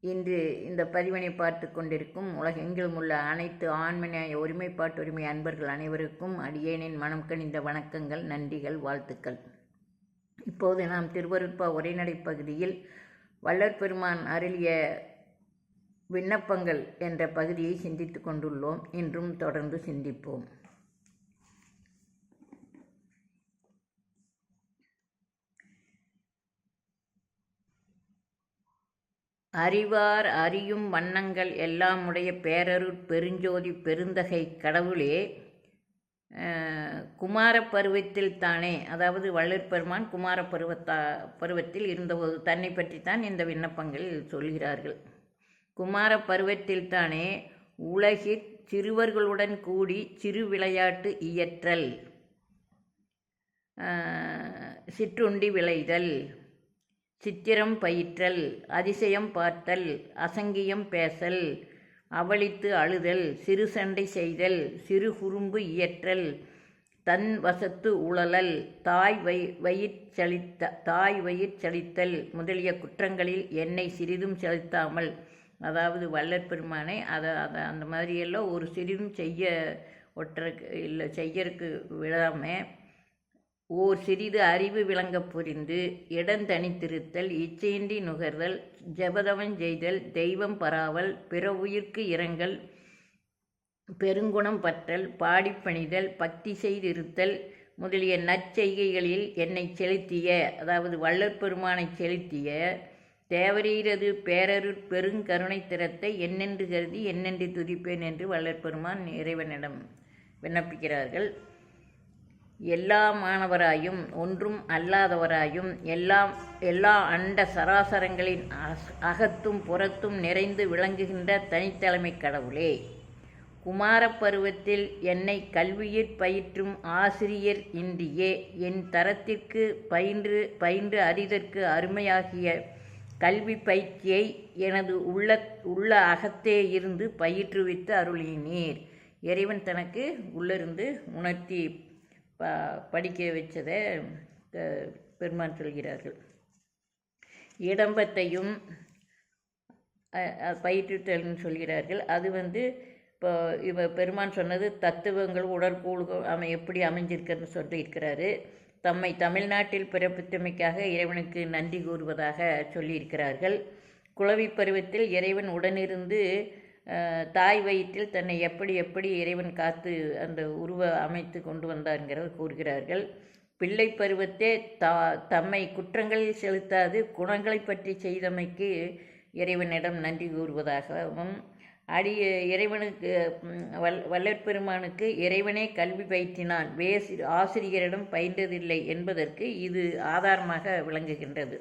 இன்று இந்த பதிவினை பார்த்து கொண்டிருக்கும் உலகெங்கிலும் உள்ள அனைத்து ஆண்மன ஒருமைப்பாட்டு உரிமை அன்பர்கள் அனைவருக்கும் அடியேனின் மனம் கனிந்த வணக்கங்கள் நன்றிகள் வாழ்த்துக்கள். இப்போது நாம் திருவருட்பா உரைநடை பகுதியில் வள்ளற் பெருமான் அருளிய விண்ணப்பங்கள் என்ற பகுதியை சிந்தித்து கொண்டுள்ளோம். இன்றும் தொடர்ந்து சிந்திப்போம். அறிவார் அறியும் வண்ணங்கள் எல்லாம் உடைய பேரருட் பெருஞ்சோதி பெருந்தகை கடவுளே குமாரப்பருவத்தில் தானே அதாவது வள்ளற்பெருமான் குமார பருவத்தா பருவத்தில் இருந்தபோது தன்னை பற்றித்தான் இந்த விண்ணப்பங்கள் சொல்கிறார்கள். குமாரப்பருவத்தில் தானே உலகிற் சிறுவர்களுடன் கூடி சிறு விளையாட்டு இயற்றல் சிற்றுண்டி விளைதல் சித்திரம் பயிற்றல் அதிசயம் பார்த்தல் அசங்கியம் பேசல் அவளித்து அழுதல் சிறு சண்டை செய்தல் சிறு குறும்பு இயற்றல் தன் வசத்து உழலல் தாய் வை வயிற்சளித்த தாய் வயிற்சளித்தல் முதலிய குற்றங்களில் என்னை சிறிதும் செலுத்தாமல் அதாவது வல்லற் பெருமானை அதை அதை அந்த மாதிரியெல்லாம் ஒரு சிறிதும் செய்ய ஒற்றக்கு இல்லை செய்யறதுக்கு விழாமல் ஓர் சிறிது அறிவு விளங்கப் புரிந்து இடந்தனித்திருத்தல் இச்சையின்றி நுகர்தல் ஜபதவன் செய்தல் தெய்வம் பராவல் பிற உயிர்க்கு இரங்கல் பெருங்குணம் பற்றல் பாடிப்பணிதல் பக்தி செய்திருத்தல் முதலிய நற்செய்கைகளில் என்னை செலுத்திய அதாவது வள்ளற்பெருமானை செலுத்திய தேவரீரது பேரருட் பெருங்கருணை திறத்தை என்னென்று கருதி என்னென்று துதிப்பேன் என்று வள்ளற்பெருமான் இறைவனிடம் விண்ணப்பிக்கிறார்கள். எல்லா மாணவராயும் ஒன்றும் அல்லாதவராயும் எல்லாம் எல்லா அண்ட சராசரங்களின் அகத்தும் புறத்தும் நிறைந்து விளங்குகின்ற தனித்தலைமை கடவுளே. குமார பருவத்தில் என்னை கல்வியிற் பயிற்றும் ஆசிரியர் இன்றியே என் தரத்திற்கு பயின்று பயின்று அறிதற்கு அருமையாகிய கல்வி பயிற்சியை எனது உள்ள உள்ள அகத்தே இருந்து பயிற்றுவித்து அருளினீர். இறைவன் தனக்கு உள்ளிருந்து உணர்த்தி ப படிக்க வச்சதை பெருமான் சொல்கிறார்கள். இடம்பத்தையும் பயிற்றுத்தல்னு சொல்கிறார்கள். அது வந்து இப்போ இவ பெருமான் சொன்னது தத்துவங்கள் உடற்கூழ்கள் அவன் எப்படி அமைஞ்சிருக்கிறது சொல்லியிருக்கிறாரு தம்மை தமிழ்நாட்டில் பிறப்பித்தமைக்காக இறைவனுக்கு நன்றி கூறுவதாக சொல்லியிருக்கிறார்கள். குளவி பருவத்தில் இறைவன் உடனிருந்து தாய் வயிற்றில் தன்னை எப்படி எப்படி இறைவன் காத்து அந்த உருவ அமைத்து கொண்டு வந்தார்ங்கிறத கூறுகிறார்கள். பிள்ளை பருவத்தே தா தம்மை குற்றங்களில் செலுத்தாது குணங்களை பற்றி செய்தமைக்கு இறைவனிடம் நன்றி கூறுவதாகவும் அடி இறைவனுக்கு வல் வல்லற்பெருமானுக்கு இறைவனே கல்வி பயிற்றினான் வேசி ஆசிரியரிடம் பயின்றதில்லை என்பதற்கு இது ஆதாரமாக விளங்குகின்றது.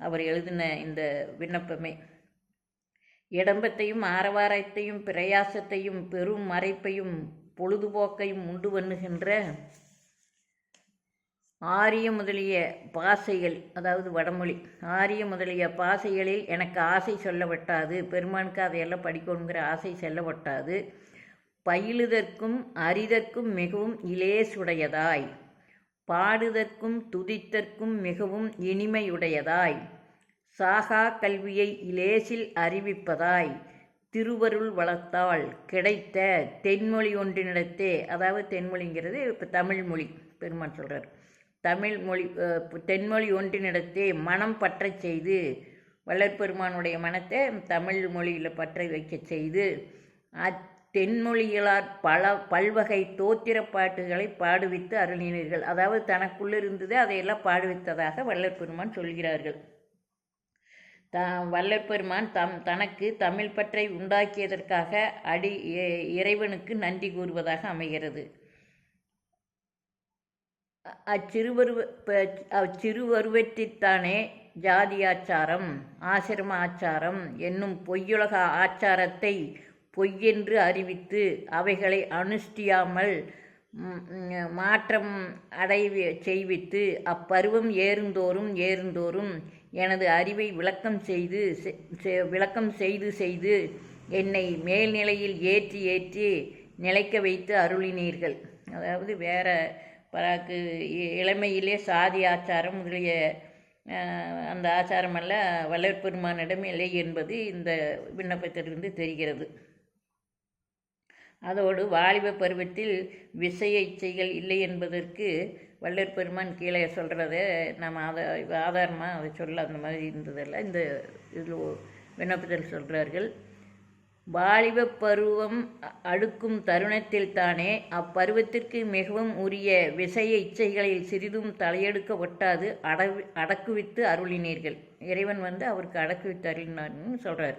அவர் எழுதின இந்த விண்ணப்பமே இடம்பத்தையும் ஆரவாரத்தையும் பிரயாசத்தையும் பெரும் மறைப்பையும் பொழுதுபோக்கையும் உண்டு பண்ணுகின்ற ஆரிய முதலிய பாசைகள் அதாவது வடமொழி. ஆரிய முதலிய பாசைகளில் எனக்கு ஆசை சொல்லப்பட்டாது. பெருமானுக்கு அதையெல்லாம் படிக்கணுங்கிற ஆசை செல்லப்பட்டாது. பயிலுதற்கும் அரிதற்கும் மிகவும் இலேசுடையதாய். பாடுதற்கும் துதித்தற்கும் மிகவும் இனிமையுடையதாய். சாகா கல்வியை இலேசில் அறிவிப்பதாய் திருவருள் வளர்த்தால் கிடைத்த தென்மொழி ஒன்றினிடத்தே அதாவது தென்மொழிங்கிறது இப்போ தமிழ் மொழி பெருமான் சொல்கிறார் தமிழ் மொழி தென்மொழி ஒன்றினிடத்தே மனம் பற்ற செய்து வள்ளற்பெருமானுடைய மனத்தை தமிழ் மொழியில் பற்ற வைக்க செய்து அத்தென்மொழிகளால் பல பல்வகை தோத்திர பாட்டுகளை பாடுவித்து அருளினீர்கள். அதாவது தனக்குள்ளிருந்தது அதையெல்லாம் பாடுவித்ததாக வள்ளற்பெருமான் சொல்கிறார்கள். த வல்லப்பெருமான் தம் தனக்கு தமிழ் பற்றை உண்டாக்கியதற்காக அடி இறைவனுக்கு நன்றி கூறுவதாக அமைகிறது. அச்சிறுவருவ அச்சிறுவருவற்றித்தானே ஜாதியாச்சாரம் ஆசிரம ஆச்சாரம் என்னும் பொய்யுலக ஆச்சாரத்தை பொய்யென்று அறிவித்து அவைகளை அனுஷ்டியாமல் மாற்றம் அடை செய்வித்து அப்பருவம் ஏறுந்தோறும் ஏறுந்தோறும் எனது அறிவை விளக்கம் செய்து செ- செ- விளக்கம் செய்து செய்து என்னை மேல்நிலையில் ஏற்றி ஏற்றி நிலைக்க வைத்து அருளினீர்கள். அதாவது வேற பராக்கு இளமையிலே சாதி ஆச்சாரம் முதலிய அந்த ஆச்சாரமெல்லாம் வல்லற்பெருமானிடம் இல்லை என்பது இந்த விண்ணப்பத்திலிருந்து தெரிகிறது. அதோடு வாலிப பருவத்தில் விஷய இச்சைகள் இல்லை என்பதற்கு வள்ளற் பெருமான் கீழே சொல்கிறத நம்ம ஆதா ஆதாரமாக அதை சொல்ல அந்த மாதிரி இருந்ததெல்லாம் இந்த இதில் விண்ணப்பத்தில் சொல்கிறார்கள் வாலிப பருவம் அடுக்கும் தருணத்தில் தானே அப்பருவத்திற்கு மிகவும் உரிய விஷய இச்சைகளில் சிறிதும் தலையெடுக்க ஒட்டாது அடவி அடக்குவித்து அருளினீர்கள். இறைவன் வந்து அவருக்கு அடக்குவித்து அருளினார்னு சொல்கிறார்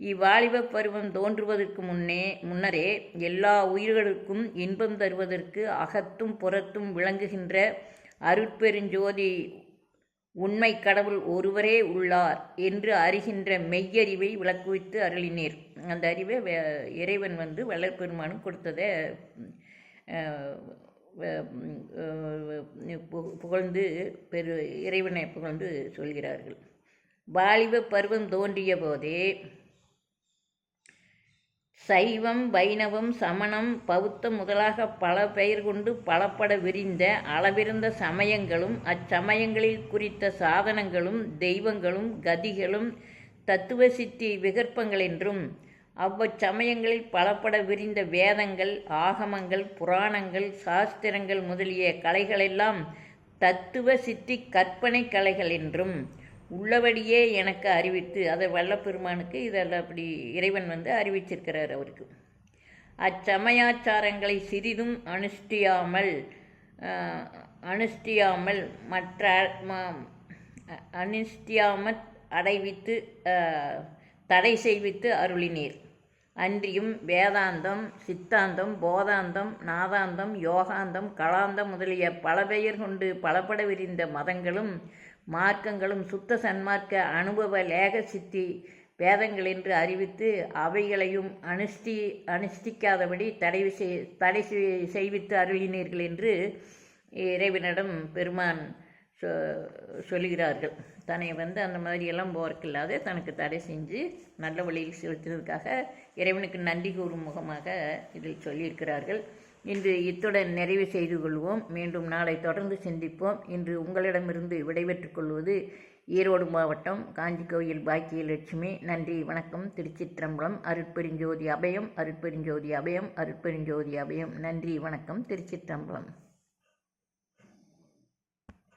இவ்வாலிப பருவம் தோன்றுவதற்கு முன்னே முன்னரே எல்லா உயிர்களுக்கும் இன்பம் தருவதற்கு அகத்தும் புறத்தும் விளங்குகின்ற அருட்பெருஞ்சோதி உண்மை கடவுள் ஒருவரே உள்ளார் என்று அறிகின்ற மெய்யறிவை விளக்குவித்து அருளினீர். அந்த அறிவை இறைவன் வந்து வளர்பெருமானும் கொடுத்ததை பு- புகழ்ந்து பெரு இறைவனை புகழ்ந்து சொல்கிறார்கள். வாலிப பருவம் தோன்றிய போதே சைவம் வைணவம் சமணம் பௌத்தம் முதலாக பல பெயர் கொண்டு பலப்பட விரிந்த அளவிருந்த சமயங்களும் அச்சமயங்களில் குறித்த சாதனங்களும் தெய்வங்களும் கதிகளும் தத்துவ சித்தி விகற்பங்களென்றும் அவ்வச்சமயங்களில் பலப்பட விரிந்த வேதங்கள் ஆகமங்கள் புராணங்கள் சாஸ்திரங்கள் முதலிய கலைகளெல்லாம் தத்துவ சித்தி கற்பனை கலைகள் என்றும் உள்ளபடியே எனக்கு அறிவித்து அதை வல்லப்பெருமானுக்கு இதெல்லாம் அப்படி இறைவன் வந்து அறிவிச்சிருக்கிறார் அவருக்கு. அச்சமயாச்சாரங்களை சிறிதும் அனுஷ்டியாமல் அனுஷ்டியாமல் மற்ற ம- அனுஷ்டியாமற் அடைவித்து தடை செய்வித்து அருளினீர். அன்றியும் வேதாந்தம் சித்தாந்தம் போதாந்தம் நாதாந்தம் யோகாந்தம் கலாந்தம் முதலிய பல பெயர் கொண்டு பலப்பட விரிந்த மதங்களும் மார்க்கங்களும் சுத்த சன்மார்க்க அனுபவ லேக சித்தி வேதங்கள் என்று அறிவித்து அவைகளையும் அனுஷ்டி அனுஷ்டிக்காதபடி தடை செய் தடை செய்- செய்வித்து அருளினீர்கள் என்று இறைவனிடம் பெருமான் சொ சொல்கிறார்கள் தன்னை வந்து அந்த மாதிரியெல்லாம் போர்க்கில்லாத தனக்கு தடை செஞ்சு நல்ல வழியில் செலுத்தினதுக்காக இறைவனுக்கு நன்றி கூறும் முகமாக இதில் சொல்லியிருக்கிறார்கள். இன்று இத்துடன் நிறைவு செய்து கொள்வோம். மீண்டும் நாளை தொடர்ந்து சிந்திப்போம். இன்று உங்களிடமிருந்து விடைபெற்றுக் கொள்வது ஈரோடு மாவட்டம் காஞ்சி கோயில் பாக்கியலட்சுமி. நன்றி வணக்கம். திருச்சிற்றம்பலம் அருட்பெருஞ்சோதி அபயம் அருட்பெருஞ்சோதி அபயம் அருட்பெருஞ்சோதி அபயம். நன்றி வணக்கம். திருச்சிற்றம்பலம்.